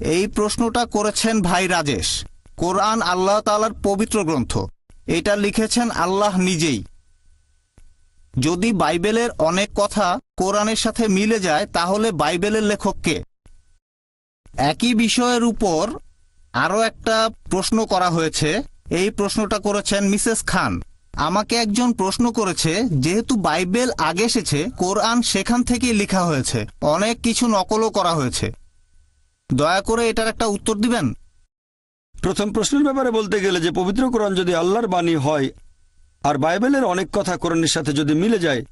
এই প্রশ্নটা করেছেন ভাই রাজেশ। কোরআন আল্লাহ তাআলার পবিত্র গ্রন্থ। এটা লিখেছেন আল্লাহ নিজেই। যদি বাইবেলের অনেক কথা কোরআনের সাথে মিলে যায়, তাহলে বাইবেলের লেখককে একই বিষয়ের উপর আরও একটা প্রশ্ন করা হয়েছে। এই প্রশ্নটা করেছেন মিসেস খান। আমাকে একজন প্রশ্ন করেছে, যেহেতু বাইবেল আগে এসেছে, কোরআন সেখান থেকেই লেখা হয়েছে। অনেক কিছু নকলও করা হয়েছে। দয়া করে এটার একটা উত্তর দিবেন? প্রথম প্রশ্নের ব্যাপারে বলতে গেলে যে পবিত্র কোরআন যদি আল্লাহর বাণী হয়, আর বাইবেলের অনেক কথা কোরআনের সাথে যদি মিলে যায়,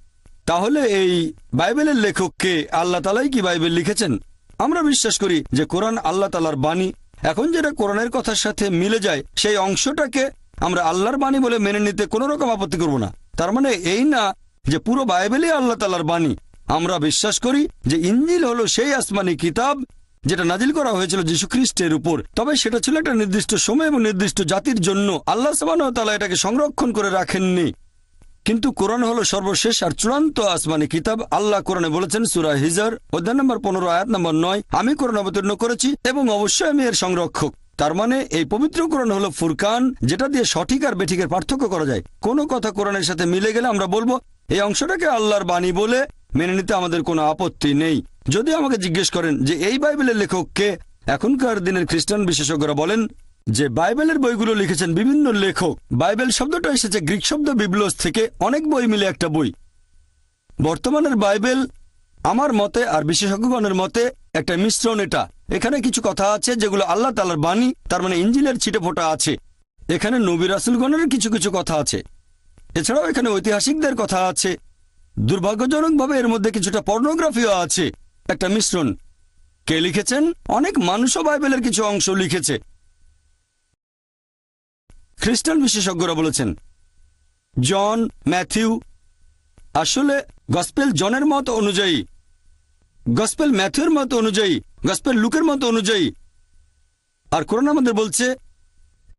তাহলে এই বাইবেলের লেখককে আল্লাহ তালাই কি বাইবেল লিখেছেন? আমরা বিশ্বাস করি যে কোরআন আল্লাহ তালার বাণী, এখন যেটা কোরআনের কথার সাথে মিলে যায়, সেই অংশটাকে আমরা আল্লাহর বাণী বলে মেনে নিতে কোনো রকম আপত্তি করব না। তার মানে এই না যে পুরো বাইবেলই আল্লাহ তালার বাণী। আমরা বিশ্বাস করি যে ইঞ্জিল হলো সেই আসমানি কিতাব যেটা নাজিল করা হয়েছিল যীশু খ্রিস্টের উপর। তবে সেটা ছিল একটা নির্দিষ্ট সময় এবং নির্দিষ্ট জাতির জন্য আল্লাহ তালা এটাকে সংরক্ষণ করে রাখেননি। কিন্তু কোরআন হলো সর্বশেষ আর চূড়ান্ত আসমানি কিতাব। আল্লাহ কোরআনে বলেছেন, সুরা হিজার, অধ্যায় নম্বর পনেরো, আয়াত নম্বর নয়, আমি কোরআন অবতীর্ণ করেছি এবং অবশ্যই আমি এর সংরক্ষক। তার মানে এই পবিত্র কোরআন হলো ফুরকান, যেটা দিয়ে সঠিক আর বেঠিকের পার্থক্য করা যায়। কোনো কথা কোরআনের সাথে মিলে গেলে আমরা বলব, এই অংশটাকে আল্লাহর বাণী বলে মেনে নিতে আমাদের কোনো আপত্তি নেই। যদি আমাকে জিজ্ঞেস করেন যে এই বাইবেলের লেখককে এখনকার দিনের খ্রিস্টান বিশেষজ্ঞরা বলেন যে বাইবেলের বইগুলো লিখেছেন বিভিন্ন লেখক। বাইবেল শব্দটা এসেছে গ্রিক শব্দ বিবলস থেকে অনেক বই মিলে একটা বই। বর্তমানের বাইবেল আমার মতে আর বিশেষজ্ঞগণের মতে একটা মিশ্রণ এটা। এখানে কিছু কথা আছে যেগুলো আল্লাহ তালার বাণী, তার মানে ইঞ্জিলের ছিটে ফোটা আছে। এখানে নবী রাসুলগণের কিছু কিছু কথা আছে। এছাড়াও এখানে ঐতিহাসিকদের কথা আছে। দুর্ভাগ্যজনকভাবে এর মধ্যে কিছুটা পর্নোগ্রাফিও আছে। একটা মিশ্রণ। কে লিখেছেন? অনেক মানুষও বাইবেলের কিছু অংশ লিখেছে। খ্রিস্টান বিশেষজ্ঞরা বলেছেন, জন, ম্যাথিউ, আসলে গসপেল জনের মত অনুযায়ী, গসপেল ম্যাথিউর মত অনুযায়ী, গসপেল লুকের মত অনুযায়ী। আর কোরআন আমাদের বলছে,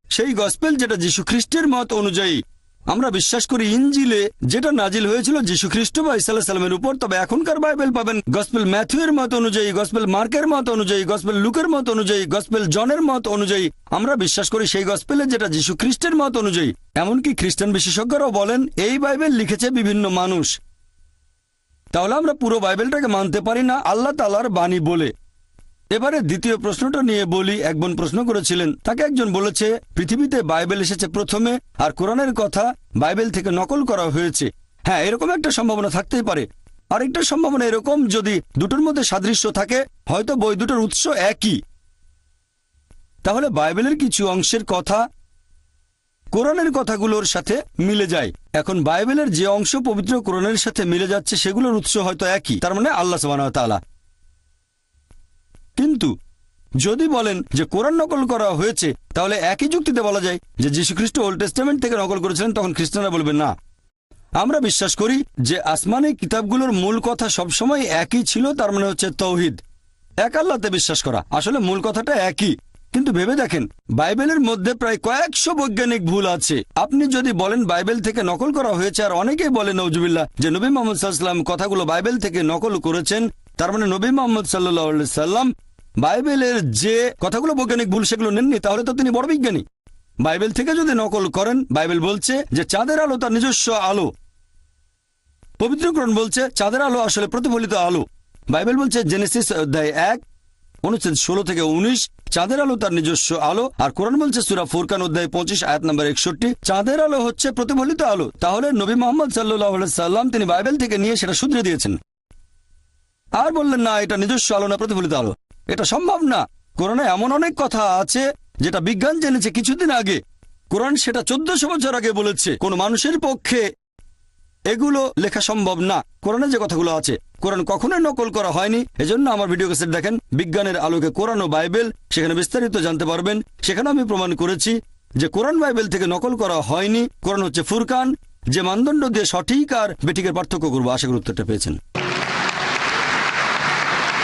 সেই গসপেল যেটা যীশু খ্রিস্টের মত অনুযায়ী আমরা বিশ্বাস করি ইঞ্জিলে যেটা নাজিল হয়েছিল যীশু খ্রিস্ট বা ইসাল্লাহ সাল্লামের উপর, তবে এখনকার বাইবেল পাবেন গসপেল ম্যাথুয়ের মত অনুযায়ী গসপেল মার্কের মত অনুযায়ী গসপেল লুকের মত অনুযায়ী গসপেল জনের মত অনুযায়ী। আমরা বিশ্বাস করি সেই গসপেলে যেটা যীশু খ্রিস্টের মত অনুযায়ী। এমনকি খ্রিস্টান বিশেষজ্ঞরাও বলেন, এই বাইবেল লিখেছে বিভিন্ন মানুষ। তাহলে আমরা পুরো বাইবেলটাকে মানতে পারি না? আল্লাহ তালার বাণী বলে। এবারে দ্বিতীয় প্রশ্নটা নিয়ে বলি। একজন প্রশ্ন করেছিলেন, তাকে একজন বলেছে, পৃথিবীতে বাইবেল এসেছে প্রথমে আর কোরআনের কথা বাইবেল থেকে নকল করা হয়েছে। হ্যাঁ এরকম একটা সম্ভাবনা থাকতেই পারে। আরেকটা সম্ভাবনা এরকম, যদি দুটোর মধ্যে সাদৃশ্য থাকে, হয়তো বই দুটোর উৎস একই। তাহলে বাইবেলের কিছু অংশের কথা কোরআনের কথাগুলোর সাথে মিলে যায়। এখন বাইবেলের যে অংশ পবিত্র কোরআনের সাথে মিলে যাচ্ছে, সেগুলোর উৎস হয়তো একই। তার মানে আল্লাহ তাআলা কিন্তু যদি বলেন যে কোরআন নকল করা হয়েছে, তাহলে একই যুক্তিতে বলা যায় যে যীশুখ্রিস্ট ওল্ড টেস্টামেন্ট থেকে নকল করেছিলেন, তখন খ্রিস্টানরা বলবেন না। আমরা বিশ্বাস করি যে আসমানি কিতাবগুলোর মূল কথা সবসময় একই ছিল, তার মানে হচ্ছে তৌহিদ। এক আল্লাতে বিশ্বাস করা। আসলে মূল কথাটা একই। কিন্তু ভেবে দেখেন, বাইবেলের মধ্যে প্রায় কয়েকশো বৈজ্ঞানিক ভুল আছে। আপনি যদি বলেন বাইবেল থেকে নকল করা হয়েছে, আর অনেকেই বলে নজুবিল্লাহ যে নবী মোহাম্মদ সাল্লাম কথাগুলো বাইবেল থেকে নকল করেছেন, তার মানে নবী মোহাম্মদ সাল্লাহ সাল্লাম বাইবেলের যে কথাগুলো বৈজ্ঞানিক ভুল সেগুলো নেননি, তাহলে তো তিনি বড় বিজ্ঞানী। বাইবেল থেকে যদি নকল করেন, বাইবেল বলছে যে চাঁদের আলো তার নিজস্ব আলো। পবিত্রকরণ বলছে চাঁদের আলো আসলে প্রতিফলিত আলো। বাইবেল বলছে জেনেসিস অধ্যায় এক, অনুচ্ছেদ ষোলো থেকে উনিশ, চাঁদের আলো তার নিজস্ব আলো। আর কোরআন বলছে সুরা ফুরকান অধ্যায় পঁচিশ, আয়াত নম্বর একষট্টি, চাঁদের আলো হচ্ছে প্রতিফলিত আলো। তাহলে নবী মোহাম্মদ সাল্লাহ সাল্লাম তিনি বাইবেল থেকে নিয়ে সেটা শুধরে দিয়েছেন। আর বললেন না, এটা নিজস্ব আলো না প্রতিফলিত আলো। এটা সম্ভব না। কোরআনে এমন অনেক কথা আছে, যেটা বিজ্ঞান জেনেছে কিছুদিন আগে। কোরআন সেটা চোদ্দশো বছর আগে বলেছে, কোন মানুষের পক্ষে এগুলো লেখা সম্ভব না। কোরআনে যে কথাগুলো আছে, কোরআন কখনোই নকল করা হয়নি। এজন্য আমার ভিডিও ক্যাসেট দেখেন, বিজ্ঞানের আলোকে কোরআন ও বাইবেল, সেখানে বিস্তারিত জানতে পারবেন। সেখানে আমি প্রমাণ করেছি যে কোরআন বাইবেল থেকে নকল করা হয়নি। কোরআন হচ্ছে ফুরকান, যে মানদণ্ড দিয়ে সঠিক আর বেঠিকের পার্থক্য করব। আশা গুরুত্বটা পেয়েছেন।